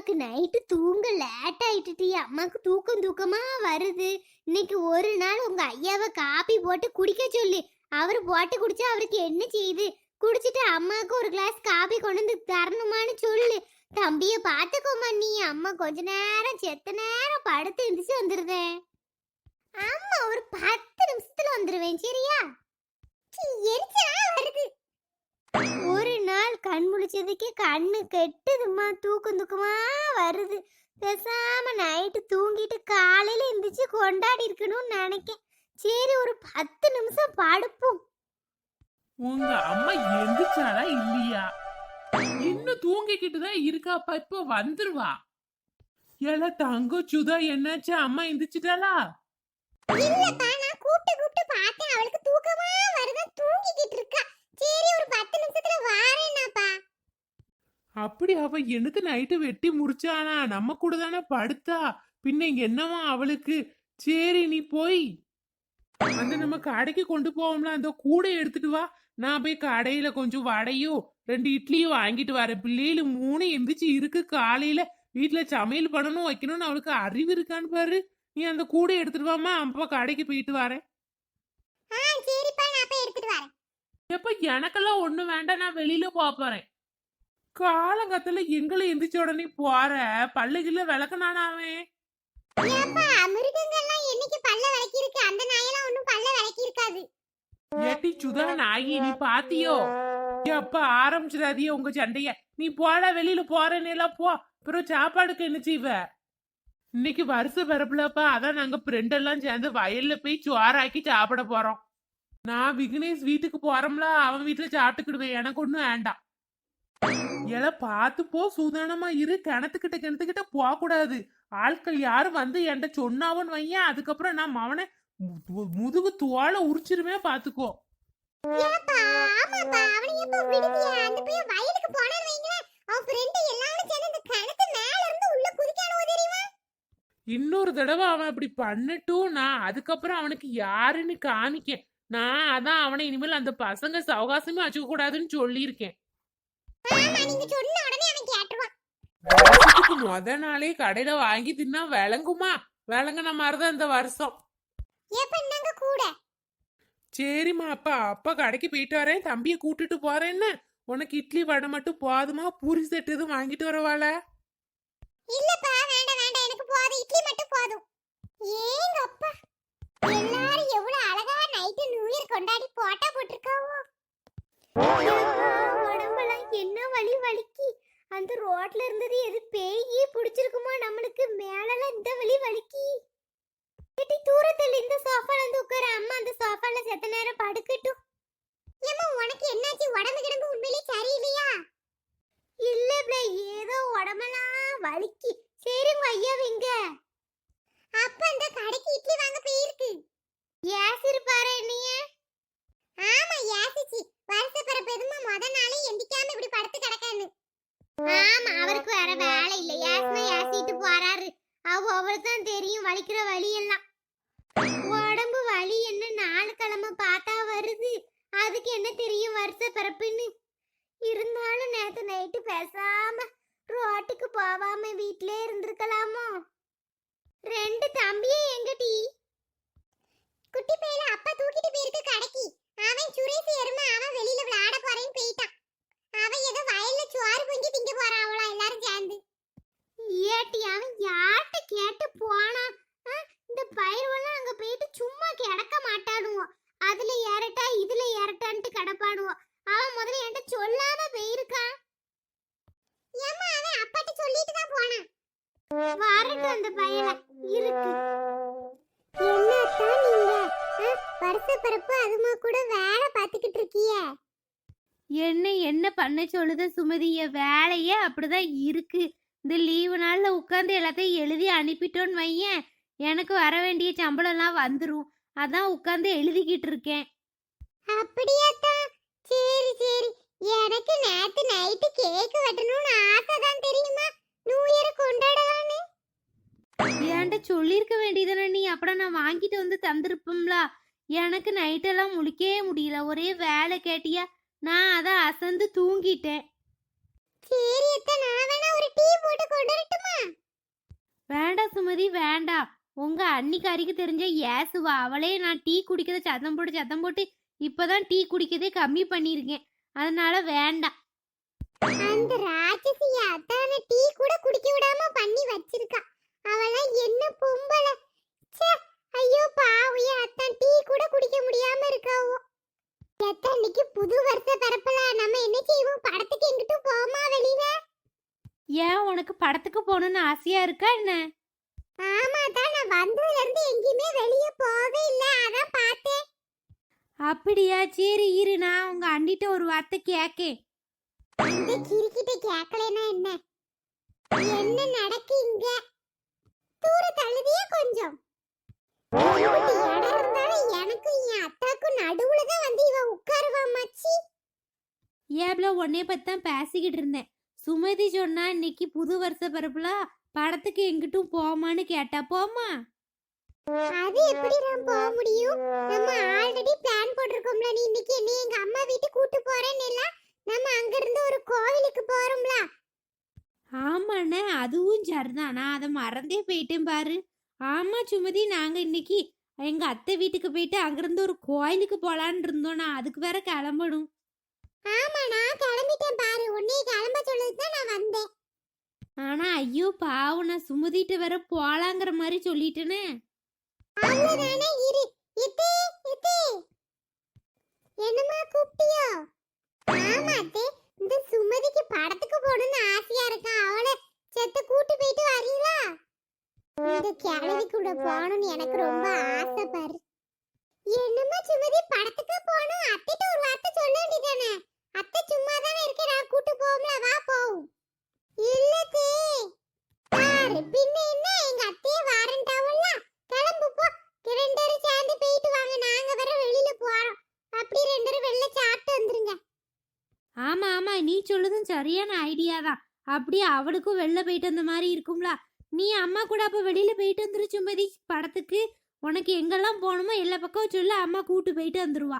அம்மாக்கு நைட்டு தூங்க லேட் ஆயிட்டுடி. அம்மாக்கு தூக்கம் தூக்கமா வருது. இன்னைக்கு ஒரு நாள் உங்க ஐயாவை காப்பி போட்டு குடிக்க சொல்லு. அவர் போட்டு குடிச்சா அவருக்கு என்ன செய்யுது குடிச்சிட்டு அம்மாவுக்கு ஒரு கிளாஸ் காபி கொண்டு வந்து தரணுமான்னு சொல்லு. தம்பிய பாத்துக்கோமா நீ. அம்மா கொஞ்ச நேரம் செத்த நேரம் படுத்து எந்திரிச்சு வந்துருவேன். ஆமா ஒரு பத்து நிமிஷத்துல வந்துருவேன். சரியா சீ, எரிச்சலா வருது ஒரு நாள் கண் முழிச்சதுக்கே கண்ணு கெட்டுதும்மா. தூக்கம் தூக்கமா வருது. பேசாம நைட்டு தூங்கிட்டு காலையில எந்திரிச்சு கொண்டாடி இருக்கணும்னு நினைக்கேன். சரி ஒரு பத்து நிமிஷம் படுப்போம். உங்க அம்மா எந்திரிச்சாலா இல்லையா? இன்னும் தூங்கிக்கிட்டு தான் இருக்காப்பா. இப்போ வந்துருவா. ஏல தங்க சுதா என்னாச்சு? அம்மா எந்திரிச்சிட்டாளா? இல்லப்பா நான் கூப்பிட்டு கூப்பிட்டு பார்த்தேன். அவளுக்கு தூக்கமா வருதா. தூங்கிக்கிட்டு இருக்கா. சரி ஒரு பத்து நிமிஷத்துல வாரேனாப்பா அப்படி அவ என்னது நைட்டு வெட்டி முடிச்சானா? நம்ம கூட தானே படுத்தா? பின்ன என்னவா அவளுக்கு? சரி நீ போய். அந்த நம்ம கடைக்கு கொண்டு போவோம்ல அந்த கூடை எடுத்துட்டு வா. நான் போய் கடையில கொஞ்சம் வடையும் ரெண்டு இட்லியும் வாங்கிட்டு வரேன். பிள்ளைகளு மூணு எந்திரிச்சு இருக்கு காலையில. வீட்டுல சமையல் பண்ணணும் வைக்கணும்னு அவளுக்கு அறிவு இருக்கான்னு பாரு. நீ அந்த கூடை எடுத்துட்டு வாமா அப்பா கடைக்கு போயிட்டு வரேன். ஆ சரிப்பா நான் போய் எடுத்துட்டு வரேன். எப்ப எனக்கெல்லாம் ஒண்ணு வேண்டாம் நான் வெளியில போறேன். காலங்கத்துல எங்களை எந்திரிச்ச உடனே போற பல்லுகில விளக்கனானாவே ஏப்பா மிருகங்கள்லாம் என்னைக்கு பல்ல விளக்கி இருக்கு அந்த நாயெல்லாம் ஒண்ணும் பல்ல விளக்கி இருக்காது ஏட்டி சுதா நாயி நீ பாத்தியோ? ஆரம்பிச்சிடாதிய உங்க சண்டைய. நீ போட வெளியில போறேன்னு எல்லாம் போ. அப்புறம் சாப்பாடுக்கு என்ன செய்வ? இன்னைக்கு வருஷ பிறப்புலப்பா அதான் நாங்க ஃப்ரெண்ட் எல்லாம் சேர்ந்து வயல்ல போய் சோறாக்கி சாப்பிட போறோம். நான் விக்னேஷ் வீட்டுக்கு போறோம்ல அவன் வீட்டுல சாப்பிட்டுக்கிடுவேன். எனக்கு ஒண்ணும் வேண்டாம். எல பார்த்து போ சூதானமா இரு. கிணத்துக்கிட்ட கிணத்துக்கிட்ட போக கூடாது ஆட்கள் யாரும் வந்து என்கிட்ட சொன்னாவன்னு வையன். அதுக்கப்புறம் நான் அவனை முதுகு தோலை உரிச்சிருவேன் பாத்துக்கோ இன்னொரு தடவை அவன் அப்படி பண்ணட்டும். நான் அதுக்கப்புறம் அவனுக்கு யாருன்னு காமிக்கேன். நான் அதான் அவனை இனிமேல் அந்த பசங்க சவகாசமே வச்சுக்க கூடாதுன்னு சொல்லியிருக்கேன் முத நாளே கடையில வாங்கி தின்னா விளங்குமா? விளங்குன மாதிரிதான் இந்த வருஷம். சரிம்மா அப்பா அப்பா கடைக்கு போயிட்டு வரேன் தம்பியை கூட்டிட்டு போறேன்னு. உனக்கு இட்லி வடை மட்டும் போதுமா? பூரி செட்டு எதுவும் வாங்கிட்டு வரவாள? இல்லப்பா வேண்டாம் வேண்டாம். எனக்கு போதும். இட்லி மட்டும் போதும். ஏங்க அப்பா எல்லாரும் எவ்வளவு அழகா நைட்டு நியூ இயர் கொண்டாடி போட்டா போட்டிருக்காவோ? உடம்பெல்லாம் என்ன வலி வலிக்கு? அந்த ரோட்ல இருந்தது எது பேயி பிடிச்சிருக்குமோ நம்மளுக்கு? மேலலாம் இந்த வலி வலிக்கி? கிட்டி தூரத்தில் இந்த சோஃபால வந்து உட்கார. அம்மா அந்த சோஃபால செத்த நேரம் படுக்கட்டும். ஏமா உனக்கு என்னாச்சு? உடம்பு கிடம்பு உண்மையிலே சரியில்லையா? இல்ல பிள்ளை ஏதோ உடம்பெல்லாம் வலிக்கு. சரி ஐயா எங்க அப்ப அந்த கடைக்கு இட்லி வாங்க போயிருக்கு. ஏசி இருப்பாரு என்னைய? ஆமா ஏசிச்சி. வருஷ பிறப்பு எதுமா முத நாளே எந்திக்காம இப்படி படுத்து கிடக்கான்னு. ஆமா அவருக்கு வேற வேலை இல்ல. ஏசினா ஏசிட்டு போறாரு. அவ அவர்தான் தெரியும். வலிக்கிற வலி எல்லாம் உடம்பு வலி என்ன நாலு கிழமை பார்த்தா வருது. அதுக்கு என்ன தெரியும் வருஷ பிறப்புன்னு இருந்தாலும் நேத்து நைட்டு பேசாம ரோட்டுக்கு போவாம வீட்லயே இருந்திருக்கலாமோ? ரெண்டு தம்பியே எங்கடி? குட்டி பையில அப்பா தூக்கிட்டு போயிருக்கு கடைக்கு. அவன் சுரேஷ் எருமை அவன் வெளியில விளையாட போறேன்னு பிறப்பு அதுமா கூட வேலை பார்த்துக்கிட்டு இருக்கிய. என்ன என்ன பண்ண சொல்லுத சுமதிய வேலையே அப்படிதான் இருக்கு. இந்த லீவு நாள்ல உட்காந்து எல்லாத்தையும் எழுதி அனுப்பிட்டோன்னு வையேன். எனக்கு வர வேண்டிய சம்பளம்லாம் வந்துடும் அதான் உட்காந்து எழுதிக்கிட்டு இருக்கேன். அப்படியாத்தான்? சரி சரி. எனக்கு நேத்து நைட்டு கேக் வெட்டணும்னு ஆசை தான் தெரியுமா? நியூ இயர் கொண்டாடலான்னு. ஏன்ட்ட சொல்லியிருக்க வேண்டியதானே நீ? அப்புறம் நான் வாங்கிட்டு வந்து தந்திருப்போம்ல. எனக்கு நைட்டெல்லாம் முழிக்கவே முடியல. ஒரே வேலை கேட்டியா? நான் அதை அசந்து தூங்கிட்டேன். சரி அத்தை நான் வேணா ஒரு டீ போட்டு கொண்டு வரட்டுமா வேண்டாம் சுமதி வேண்டாம் உங்க அன்னிக்காரிக்கு தெரிஞ்ச ஏசுவா. அவளே நான் டீ குடிக்கிறத சத்தம் போட்டு சத்தம் போட்டு இப்பதான் டீ குடிக்கிறதே கம்மி பண்ணியிருக்கேன். அதனால வேண்டாம் அந்த ராட்சசி அத்தான டீ கூட குடிக்க விடாம பண்ணி வச்சிருக்கா. அவளாம் என்ன பொம்பளை? ச்சே ஐயோ பாவியா அத்தான் டீ கூட குடிக்க முடியாம இருக்காவோ. எத்தா இன்னைக்கு புது வருஷ பிறப்பல? நம்ம என்ன செய்வோம்? படத்துக்கு எங்கிட்டும் போமா வெளியில? ஏன் உனக்கு படத்துக்கு போகணும்னு ஆசையா இருக்கா என்ன? ஆமா தான் நான் வந்ததுல இருந்து எங்கேயுமே வெளிய போவே இல்ல. அதான் பார்த்தேன். அப்படியா? சரி இரு. நான் உங்க அண்ணிட்ட ஒரு வார்த்தை கேக்கேன். அந்த கிரிக்கிட்ட கேட்கலனா என்ன? என்ன நடக்கு இங்க? தூர தள்ளுதியே கொஞ்சம். ஏப்ல உன்னைய பத்தி தான் பேசிக்கிட்டு இருந்தேன். சுமதி சொன்னா இன்னைக்கு புது வருஷ பிறப்புல படத்துக்கு எங்கிட்டும் போமான்னு கேட்டா போமா? அது எப்படி நான் போக முடியும்? நம்ம ஆல்ரெடி பிளான் போட்டிருக்கோம்ல நீ இன்னைக்கு என்ன எங்க அம்மா வீட்டுக்கு கூட்டு போறேன்னு இல்ல நம்ம அங்க இருந்து ஒரு கோவிலுக்கு போறோம்ல. ஆமாண்ணே அதுவும் சரிதான். நான் அதை மறந்தே போயிட்டேன் பாரு. ஆமா சுமதி நாங்க இன்னைக்கு எங்க அத்தை வீட்டுக்கு போயிட்டு அங்கிருந்து ஒரு கோயிலுக்கு போலான்னு இருந்தோம். நான் அதுக்கு வேற கிளம்பணும். ஆமா நான் கிளம்பிட்டேன் பாரு. உன்னை கிளம்ப சொல்லி தான் நான் வந்தேன். ஆனா ஐயோ பாவம். நான் சுமதிட்ட வேற போலாங்கிற மாதிரி சொல்லிட்டேனே. அவ்வளவுதானே? இரு. இத்தே இத்தே. என்னம்மா கூப்பிட்டியோ? ஆமா அத்தே. இந்த சுமதிக்கு படத்துக்கு போகணும்னு ஆசையா இருக்கா? அவளை செத்த கூட்டு போயிட்டு வரீங்களா? இந்த கிழவி கூட போகணும்னு எனக்கு ரொம்ப ஆசை பாரு. என்னம்மா சுமதி படத்துக்கு போகணும்? அத்திட்ட ஒரு வார்த்தை சொல்ல வேண்டியதானே? அத்தை சும்மா தானே இருக்க நான் கூட்டு போகும்ல வா போவோம். இல்ல தே. பாரு பின்ன என்ன? எங்க அத்தையே வாரண்டாவும்ல. கிளம்பு போ. ரெண்டு பேரும் சேர்ந்து போயிட்டு வாங்க. நாங்க வர வெளியில போறோம். அப்படி ரெண்டு பேரும் வெளில சாப்பிட்டு வந்துருங்க. ஆமா ஆமா. நீ சொல்லுதும் சரியான ஐடியா தான். அப்படியே அவளுக்கும் வெளில போயிட்டு வந்த மாதிரி இருக்கும்ல. நீ அம்மா கூட அப்போ வெளியில போயிட்டு வந்துரு சுமதி. படத்துக்கு உனக்கு எங்கெல்லாம் போகணுமோ எல்லா பக்கம் சொல்ல அம்மா கூட்டு போயிட்டு வந்துருவா.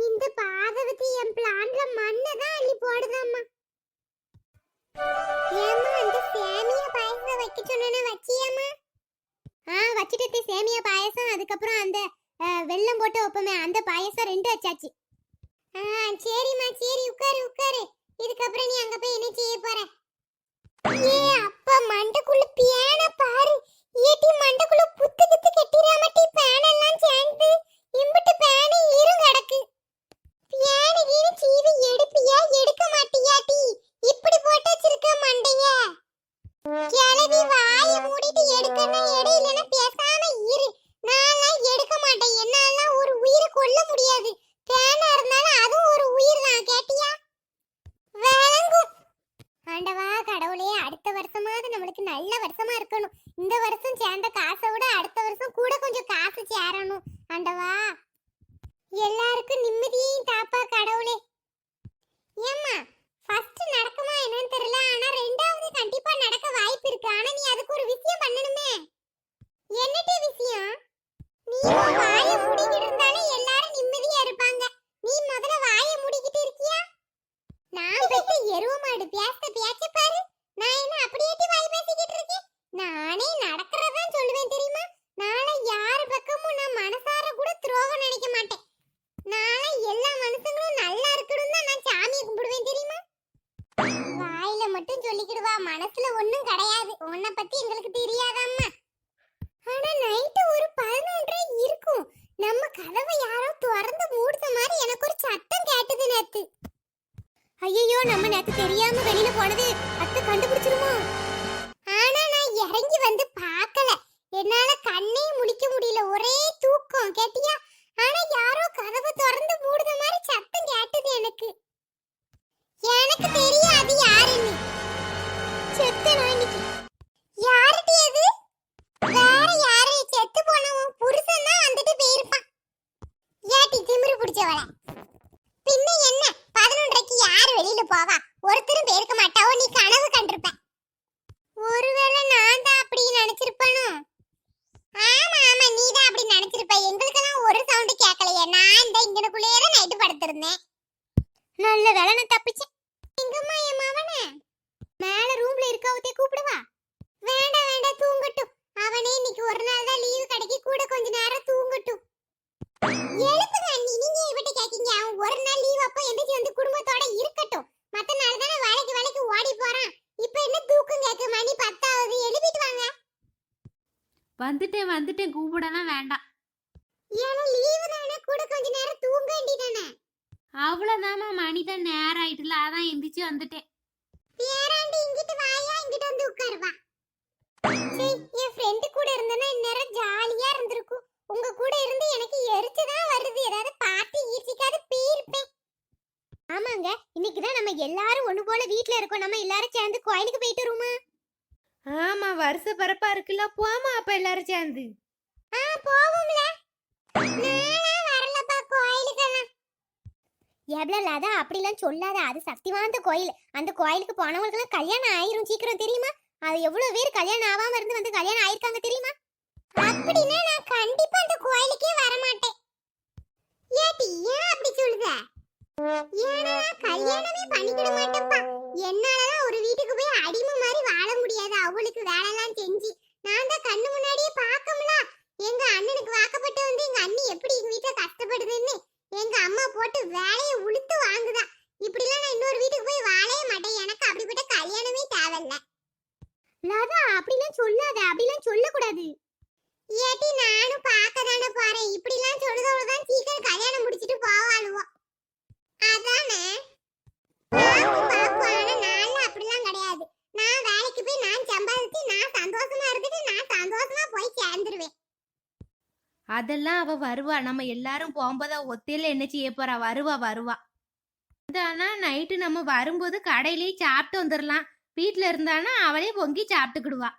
இந்த பாதவதி என் பிளான்ல மண்ணை தான் அள்ளி போடுதாம்மா. ஏம்மா அந்த சேமியா பாயசம் வைக்க சொன்னா வச்சியம்மா? ஆ வச்சிட்டே சேமியா பாயசம். அதுக்கப்புறம் அந்த வெள்ளம் வெல்லம் போட்டு வைப்போமே அந்த பாயசம் ரெண்டு வச்சாச்சு. ஆ சரிம்மா சரி உட்காரு உட்காரு இதுக்கப்புறம் நீ அங்க போய் என்ன செய்ய போற ஏ அப்பா மண்டைக்குள்ள பியான பாரு ஏட்டி மண்டைக்குள்ள புத்து கித்து கட்டிராமட்டி பேன் எல்லாம் சேர்ந்து இம்புட்டு பேனு ஈரம் கிடக்கு பியானு கீழே சீவி எடுப்பியா எடுக்க மாட்டியாட்டி இப்படி போட்டு வச்சிருக்க மண்டைய கிளவி வாய மூடிட்டு எடுக்கன்னா எடை இல்லைன்னா பேசாம இரு நான்லாம் எடுக்க மாட்டேன் என்னாலாம் ஒரு உயிரை கொல்ல முடியாது பேனா இருந்தாலும் அதுவும் ஒரு உயிர் தான் கேட்டியா விளங்கும் ஆண்டவா கடவுளே அடுத்த வருஷமாவது நம்மளுக்கு நல்ல வருஷமா இருக்கணும். இந்த வருஷம் சேர்ந்த காசை விட அடுத்த வருஷம் கூட கொஞ்சம் காசு சேரணும். ஆண்டவா எல்லாருக்கும் நிம்மதியும் தாப்பா கடவுளே. ஏம்மா ஃபர்ஸ்ட் நடக்குமா என்னன்னு தெரியல ஆனா ரெண்டாவது கண்டிப்பா நடக்க வாய்ப்பு இருக்கு. ஆனா நீ அதுக்கு ஒரு விஷயம் பண்ணணுமே. என்னடி விஷயம்? நீ உன் வாயை மூடிக்கிட்டு இருந்தாலே எல்லாரும் நிம்மதியா இருப்பாங்க நீ முதல்ல வாயை மூடிக்கிட்டு இருக்கியா நான் பெத்த எருவ மாடு பேச பேச்ச பாரு நான் என்ன அப்படியேட்டி வாய் பேசிக்கிட்டு இருக்கேன் நானே நடக்கிறதான் சொல்லுவேன் தெரியுமா நாளை யார் பக்கமும் நான் மனசார கூட துரோகம் நினைக்க மாட்டேன் நாளை எல்லா மனுஷங்களும் நல்லா இருக்கணும் தான் நான் சாமியை கும்பிடுவேன் தெரியுமா வாயில மட்டும் சொல்லிக்கிடுவா. மனசுல ஒண்ணும் கிடையாது. உன்னை பத்தி எங்களுக்கு தெரியாதாம்மா. ஆனா நைட்டு ஒரு பதினொன்றரை இருக்கும். நம்ம கதவை யாரோ திறந்து மூடுத மாதிரி எனக்கு ஒரு சத்தம் கேட்டது நேத்து. ஐயோ நம்ம நேத்து தெரியாம வெளியில போனது அத்தை கண்டுபிடிச்சிருமோ? ஆனா நான் இறங்கி வந்து பார்க்கல. என்னால கண்ணே முடிக்க முடியல. ஒரே தூக்கம் கேட்டியா? ஆனா யாரும் நினைச்சிருப்பானோ? ஆமா ஆமா நீ தான் அப்படி நினைச்சிருப்ப. எங்களுக்கெல்லாம் ஒரு சவுண்ட் கேட்கலையே நான் இந்த இங்கனுக்குள்ளேயே தான் நைட்டு படுத்திருந்தேன். நல்ல வேலை நான் தப்பிச்சேன். எங்கம்மா என் மவனே? மேல ரூம்ல இருக்கவத்தே கூப்பிடுவா? வேண்டாம் வேண்டாம் தூங்கட்டும். அவனே இன்னைக்கு ஒரு நாள் தான் லீவு கிடைக்கி கூட கொஞ்ச நேரம் தூங்கட்டும். எழுப்புங்க நீங்க இவட்ட கேக்கீங்க? அவன் ஒரு நாள் லீவ் அப்போ எந்திரிச்சு வந்து குடும்பத்தை இருக்கட்டும் மத்த நாள் தானே வேலைக்கு வேலைக்கு ஓடி போறான் இப்போ என்ன தூக்கம் கேட்க மணி பத்தாவது எழுப்பிட்டு வாங்க வந்துட்டேன் வந்துட்டேன். கூப்பிடலாம் வேண்டாம். ஏன்னா லீவு தானே. கூட கொஞ்ச நேரம் தூங்க வேண்டியதானே? அவ்வளோதாம்மா மணி தான் நேரம் ஆயிட்டுல. அதான் எந்திரிச்சு வந்துட்டேன். பேராண்டி இங்கிட்டு வாயா இங்கிட்டு வந்து உட்காருவா. சரி என் ஃப்ரெண்டு கூட இருந்தனா இந்நேரம் ஜாலியா இருந்திருக்கும். உங்க கூட இருந்து எனக்கு எரிச்சுதான் வருது. ஏதாவது பார்த்து ஈர்ச்சிக்காது போயிருப்பேன். ஆமாங்க இன்னைக்கு தான் நம்ம எல்லாரும் ஒண்ணு போல வீட்ல இருக்கோம். நம்ம எல்லாரும் சேர்ந்து கோயிலுக்கு போயிட்டு வருமா ஆமா வருஷ பரப்பா இருக்குல்ல போமா அப்ப எல்லாரும் சேர்ந்து. ஆ போவோம்ல. வரலப்பா கோயிலுக்கெல்லாம் எவ்வளவு அதான் அப்படிலாம் சொல்லாத அது சக்தி வாய்ந்த கோயில். அந்த கோயிலுக்கு போனவங்களுக்குலாம் கல்யாணம் ஆயிரும் சீக்கிரம் தெரியுமா? அது எவ்வளவு பேர் கல்யாணம் ஆகாம இருந்து வந்து கல்யாணம் ஆயிருக்காங்க தெரியுமா? அப்படின்னா நான் கண்டிப்பா அந்த கோயிலுக்கே வர மாட்டேன் ஏட்டி ஏன் அப்படி சொல்லுத? ஏன்னா கல்யாணமே பண்ணிக்கிட மாட்டேன்ப்பா. என்னாலதான் ஒரு வீட்டுக்கு போய் அடிமை மாதிரி வாழ முடியாது. அவளுக்கு வேலைலாம் செஞ்சு. நான் தான் கண்ணு முன்னாடியே பார்க்கமுல எங்க அண்ணனுக்கு வாக்கப்பட்டு வந்து எங்க அண்ணி எப்படி எங்க வீட்டுல கஷ்டப்படுதுன்னு எங்க அம்மா போட்டு வேலையை உளுத்து வாங்குதா. இப்படிலாம் நான் இன்னொரு வீட்டுக்கு போய் வாழவே மாட்டேன். எனக்கு அப்படிப்பட்ட கல்யாணமே தேவையில்ல. லதா அப்படிலாம் சொல்லாத. அப்படிலாம் சொல்லக்கூடாது. ஏட்டி நானும் பார்க்க தானே போறேன். இப்படிலாம் சொல்லுதவங்க தான் சீக்கிரம் கல்யாணம் முடிச்சிட்டு போவாளுவோம் அதானே? அதெல்லாம் அவ வருவா. நம்ம எல்லாரும் போகும்போது ஒத்தையில என்ன செய்ய போறா? வருவா வருவா. ஆனா நைட்டு நம்ம வரும்போது கடையிலேயே சாப்பிட்டு வந்துடலாம் வீட்ல இருந்தானா அவளே பொங்கி சாப்பிட்டுக்கிடுவா.